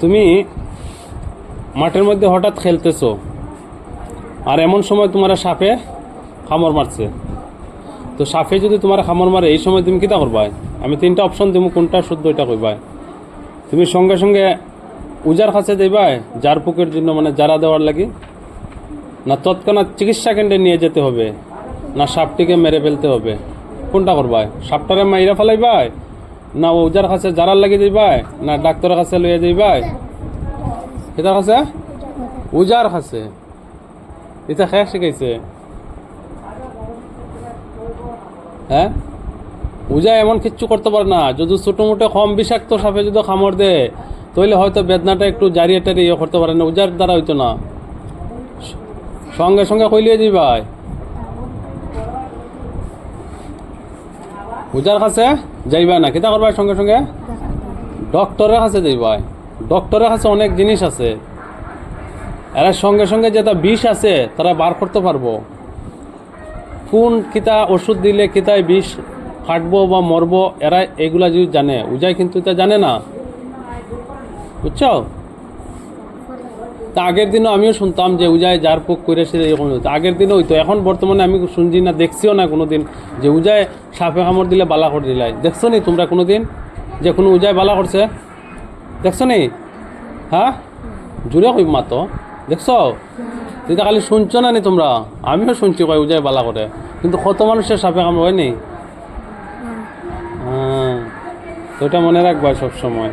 তুমি মাঠের মধ্যে হঠাৎ খেলতেছো, আর এমন সময় তোমার সাপে খামর মারছে। তো সাপে যদি তোমার খামর মারে, এই সময় তুমি কিতা করবা আমি তিনটা অপশন দিব কোনটা শুদ্ধ এটা কইবা তুমি সঙ্গে সঙ্গে উজার কাছে দেবাই, যার পুকের জন্য মানে যারা দেওয়ার লাগে। না তৎক্ষণাৎ চিকিৎসা কেন্দ্রে নিয়ে যেতে হবে, না সাপটিকে মেরে ফেলতে হবে। কোনটা করবাই? সাপটারে মাইরা ফেলাইবাই না, ওজার কাছে যারার লাগি দিবাই না, ডাক্তারের কাছে লইয়া যাইবাই? এটার কাছে? উজার কাছে। এটা খেয়ে শিখাইছে? হ্যাঁ? উজা এমন কিচ্ছু করতে পারে না। যদি ছোটো মোটো কম বিষাক্ত সাপে যদি খামড় দেয় তাহলে হয়তো বেদনাটা একটু জারিয়ে টারিয়ে করতে পারে না। উজার দ্বারা হইতো না। সঙ্গে সঙ্গে কইলিয়ে দিবাই উজার কাছে যাইবা না। কিতা করবা সঙ্গে সঙ্গে? ডক্টরের কাছে যাইবাই ডক্টরের কাছে অনেক জিনিস আছে। এরা সঙ্গে সঙ্গে যেটা বিষ আছে, তারা বার করতে পারব। কোন কিতা ওষুধ দিলে কিতায় বিষ ফাটবো বা মরবো, এরা এগুলা যদি জানে, উজাই কিন্তু এটা জানে না। বুঝছ? তা আগের দিনও আমিও শুনতাম যে উজায় যার পোক করে সে এরকম হতো আগের দিনও হইতো এখন বর্তমানে আমি শুনছি না দেখছিও না কোনো দিন যে উজায় সাপে কামড় দিলে বালা করে দিলাই দেখছ নি তোমরা কোনো দিন যে কোনো উজায় বালা করছে? দেখছ নি? হ্যাঁ? জুড়ে কই মাতো দেখছ? এটা খালি শুনছো না নি তোমরা? আমিও শুনছি কয় উজায় বালা করে। কিন্তু কত মানুষের সাপে কামড় হয়নি? হ্যাঁ। তো এটা মনে রাখবা সব সময়